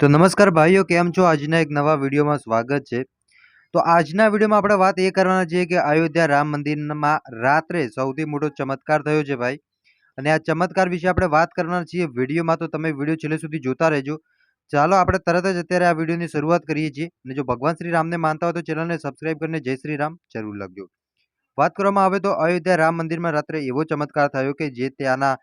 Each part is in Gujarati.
તો નમસ્કાર ભાઈઓ, કેમ છો? આજના એક નવા વિડીયોમાં સ્વાગત છે. તો આજના વિડીયોમાં આપણે વાત એ કરવાના છીએ કે અયોધ્યા રામ મંદિરમાં રાત્રે સૌથી મોટો ચમત્કાર થયો છે ભાઈ. અને આ ચમત્કાર વિશે આપણે વાત કરવાના છીએ વિડીયોમાં, તો તમે વીડિયો છેલ્લે સુધી જોતા રહેજો. ચાલો આપણે તરત જ અત્યારે આ વિડીયોની શરૂઆત કરીએ છીએ. અને જો ભગવાન શ્રી રામને માનતા હોય તો ચેનલને સબસ્ક્રાઈબ કરીને જય શ્રી રામ જરૂર લખજો. વાત કરવામાં આવે તો અયોધ્યા રામ મંદિરમાં રાત્રે એવો ચમત્કાર થયો કે જે ત્યાંના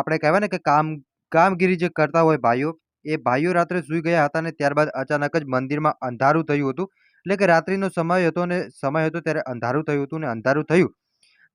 આપણે કહેવાય ને કે કામ, કામગીરી જે કરતા હોય ભાઈઓ એ ભાઈઓ રાત્રે સૂઈ ગયા હતા અને ત્યારબાદ અચાનક જ મંદિરમાં અંધારું થયું હતું. એટલે કે રાત્રિનો સમય હતો અને સમય હતો ત્યારે અંધારું થયું હતું અને અંધારું થયું.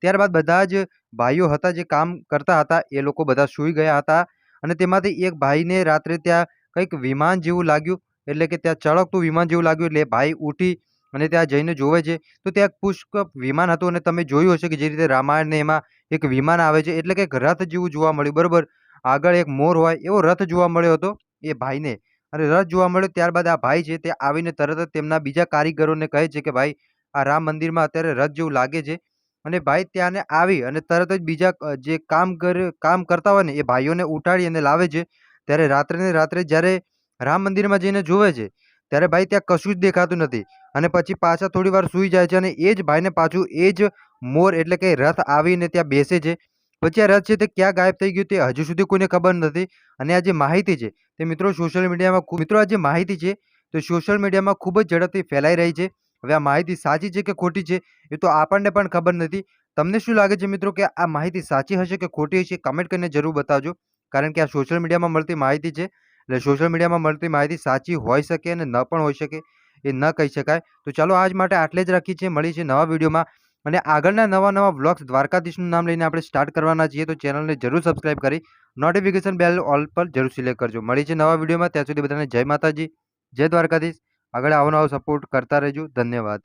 ત્યારબાદ બધા જ ભાઈઓ હતા જે કામ કરતા હતા એ લોકો બધા સૂઈ ગયા હતા અને તેમાંથી એક ભાઈને રાત્રે ત્યાં કંઈક વિમાન જેવું લાગ્યું. એટલે કે ત્યાં ચળકતું વિમાન જેવું લાગ્યું એટલે ભાઈ ઉઠી અને ત્યાં જઈને જોવે છે. તો ત્યાં પુષ્ક વિમાન હતું અને તમે જોયું હશે કે જે રીતે રામાયણને એમાં એક વિમાન આવે છે. એટલે કે રથ જેવું જોવા મળ્યું. બરાબર. આગળ એક મોર હોય એવો રથ જોવા મળ્યો હતો. એ ભાઈને. અને રથ જોવા મળ્યો ત્યારબાદ આ ભાઈ છે તે આવીને તરત જ તેમના બીજા કારીગરોને કહે છે કે, ભાઈ, આ રામ મંદિરમાં અત્યારે રથ જેવું લાગે છે. અને ભાઈ ત્યાંને આવી અને તરત જ બીજા જે કામ કર, કામ કરતા હોય ને એ ભાઈઓને ઉઠાડી અને લાવે છે. ત્યારે રાત્રે ને રાત્રે જ્યારે રામ મંદિરમાં જઈને જોવે છે, ત્યારે ભાઈ ત્યાં કશું જ દેખાતું નથી. અને પછી પાછા થોડી વાર સૂઈ જાય છે અને એ જ ભાઈને પાછું એ જ મોર એટલે કે રથ આવીને ત્યાં બેસે છે. પછી આ રથ છે તે ક્યાં ગાયબ થઈ ગયું તે હજુ સુધી કોઈને ખબર નથી. અને આ જે માહિતી છે તે મિત્રો સોશિયલ મીડિયામાં મિત્રો આ જે માહિતી છે, તો સોશિયલ મીડિયામાં ખૂબ જ ઝડપથી ફેલાઈ રહી છે. હવે આ માહિતી સાચી છે કે ખોટી છે, એ તો આપણને પણ ખબર નથી. તમને શું લાગે છે મિત્રો કે આ માહિતી સાચી હશે કે ખોટી હશે કમેન્ટ કરીને જરૂર બતાવજો. કારણ કે આ સોશિયલ મીડિયામાં મળતી માહિતી છે, એટલે સોશિયલ મીડિયામાં મળતી માહિતી સાચી હોઈ શકે અને ન પણ હોઈ શકે, એ ન કહી શકાય. તો ચાલો આજ માટે આટલે જ રાખીએ છીએ. મળીએ છીએ નવા વિડીયોમાં. અને આગળના નવા નવા વ્લોગ્સ દ્વારકાધીશનું નામ લઈને આપણે સ્ટાર્ટ કરવાના છીએ, તો ચેનલને જરૂર સબસ્ક્રાઇબ કરી નોટિફિકેશન બેલ ઓલ પર જરૂર સિલેક્ટ કરજો. મળી છે નવા વિડીયોમાં ત્યાં સુધી બધાને જય માતાજી, જય દ્વારકાધીશ. આગળ આવો નવો સપોર્ટ કરતા રહેજો. ધન્યવાદ.